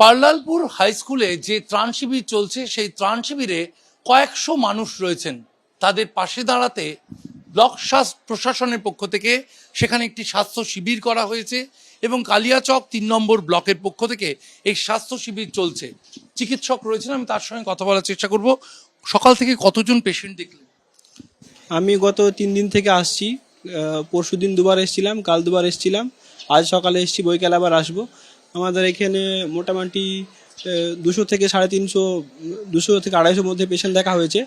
Parlalpur high স্কুলে যে ত্রাণ শিবির চলছে, সেই ত্রাণ শিবিরে কয়েকশো মানুষ রয়েছেন। তাদের পাশে দাঁড়াতে ব্লক প্রশাসনের পক্ষ থেকে সেখানে একটি স্বাস্থ্য শিবির করা হয়েছে এবং কালিয়াচক তিন নম্বর ব্লকের পক্ষ থেকে এই স্বাস্থ্য শিবির চলছে। চিকিৎসক রয়েছেন, আমি তার সঙ্গে কথা বলার চেষ্টা করব। সকাল থেকে কতজন পেশেন্ট দেখলেন? আমি গত তিন দিন থেকে আসছি। পরশু দিন দুবার এসেছিলাম, কাল দুবার এসেছিলাম। আজ সকালে এসেছি, বৈকাল আবার আসব। আমাদের এখানে মোটামুটি দুশো থেকে সাড়ে তিনশো, দুশো থেকে আড়াইশোর মধ্যে পেশেন্ট দেখা হয়েছে।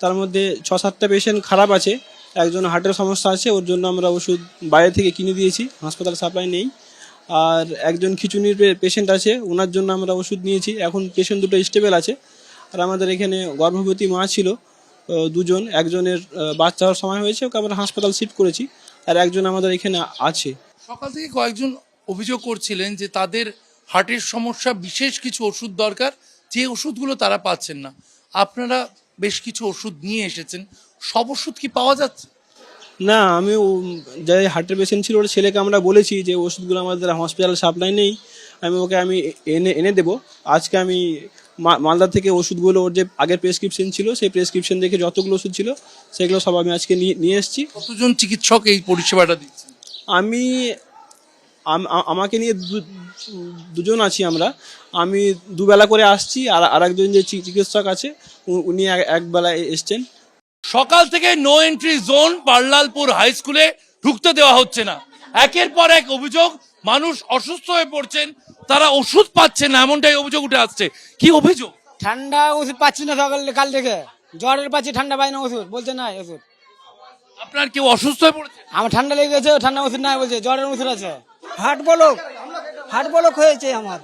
তার মধ্যে ছ সাতটা পেশেন্ট খারাপ আছে। একজন হার্টের সমস্যা আছে, ওর জন্য আমরা ওষুধ বাইরে থেকে কিনে দিয়েছি, হাসপাতাল সাপ্লাই নেই। আর একজন খিচুনির পেশেন্ট আছে, ওনার জন্য আমরা ওষুধ নিয়েছি। এখন পেশেন্ট দুটো স্টেবল আছে। আর আমাদের এখানে গর্ভবতী মা ছিল দুজন। একজনের বাচ্চা হওয়ার সময় হয়েছে, ওকে আমরা হাসপাতাল শিফট করেছি। আর একজন আমাদের এখানে আছে। সকাল থেকে কয়েকজন অভিযোগ করছিলেন যে তাদের হার্টের সমস্যা বিশেষ কিছু ওষুধ দরকার যে ওষুধগুলো তারা পাচ্ছেন না। আপনারা বেশ কিছু ওষুধ নিয়ে এসেছেন সব ওষুধ কি পাওয়া যাচ্ছে? না আমি ও- যে হার্টের পেশেন্ট ছিল ওর ছেলেকে আমরা বলেছি যে ওষুধগুলো আমাদের হসপিটালে সাপ্লাই নেই। আমি ওকে আমি এনে এনে দেবো। আজকে আমি মালদা থেকে ওষুধগুলো ওর যে আগের প্রেসক্রিপশন ছিল সেই প্রেসক্রিপশন দেখে যতগুলো ওষুধ ছিল সেগুলো সব আমি আজকে নিয়ে নিয়ে এসেছি। কতজন চিকিৎসক এই পরিষেবাটা দিচ্ছেন? আমি আমাকে নিয়ে দু- দুজন আছি আমরা। আমি দুবেলা করে আসছি আর আরেকজন যে চিকিৎসক আছে উনি এক- একবেলা এসছেন। সকাল থেকে no entry zone Parlalpur high স্কুলে ঢুকতে দেওয়া হচ্ছে না। একের পর এক অভিযোগ মানুষ অসুস্থ হয়ে পড়ছেন তারা ওষুধ পাচ্ছেন না এমনটাই অভিযোগ উঠে আসছে। কি অভিযোগ? ঠান্ডা ওষুধ পাচ্ছি না সকাল কাল থেকে। জ্বরের পাচ্ছি ঠান্ডা পাই না ওষুধ বলছে না ওষুধ। আপনার কেউ অসুস্থ হয়ে পড়ছে? আমার ঠান্ডা লেগে গেছে ঠান্ডা ওষুধ নাই বলছে জ্বরের ওষুধ আছে। Heart block. হার্ট ব্লক হয়েছে আমার।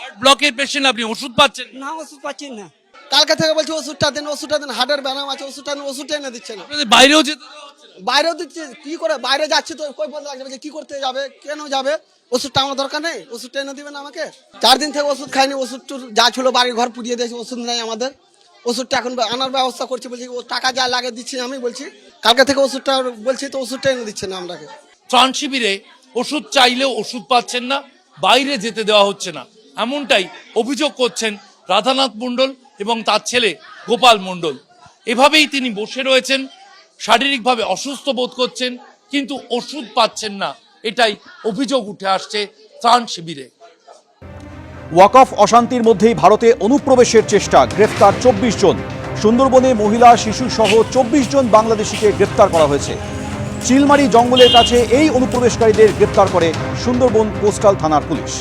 হার্ট ব্লকের পেশেন্ট আপনি ওষুধ পাচ্ছেন? না। ওষুধ পাচ্ছি না। কালকে থেকে বলছি ওষুধটা দেন ওষুধটা দেন হার্টের ব্যায়াম আছে ওষুধটা দেন ওষুধটা এনে দিচ্ছে না। বাইরেও যেতে। বাইরেও দিচ্ছে কি করে? বাইরে যাচ্ছি তো কই লাগবে যে কি করতে যাবে? কেন যাবে? ওষুধটা আমার দরকার নেই ওষুধটা এনে দিবেন আমাকে। চার দিন থেকে ওষুধ খাইনি ওষুধ টুর যা ছিল বাড়ির ঘর পুড়িয়ে দিয়েছে ওষুধ নেই আমাদের। ওষুধটা এখন আনার ব্যবস্থা করছি বলছি ও টাকা যা লাগে দিচ্ছি আমি বলছি। কালকে থেকে ওষুধটা বলছি তো ওষুধটা এনে দিচ্ছে না আমরাকে। ত্রাণ শিবিরে ওষুধ চাইলেও ওষুধ পাচ্ছেন না, বাইরে যেতে দেওয়া হচ্ছে না। এমনটাই অভিযোগ করছেন রাধানাথ মণ্ডল এবং তার ছেলে গোপাল মণ্ডল। এভাবেই তিনি বসে রয়েছেন, শারীরিকভাবে অসুস্থ বোধ করছেন, কিন্তু ওষুধ পাচ্ছেন না, এটাই অভিযোগ উঠে আসছে ত্রাণ শিবিরে। ওয়াকফ অশান্তির মধ্যেই ভারতে অনুপ্রবেশের চেষ্টা, গ্রেফতার চব্বিশ জন। সুন্দরবনে মহিলা, শিশু সহ চব্বিশ জন বাংলাদেশিকে গ্রেফতার করা হয়েছে। চিলমারি জঙ্গলের কাছে এই অনুপ্রবেশকারীদের গ্রেপ্তার করে সুন্দরবন কোস্টাল থানার পুলিশ।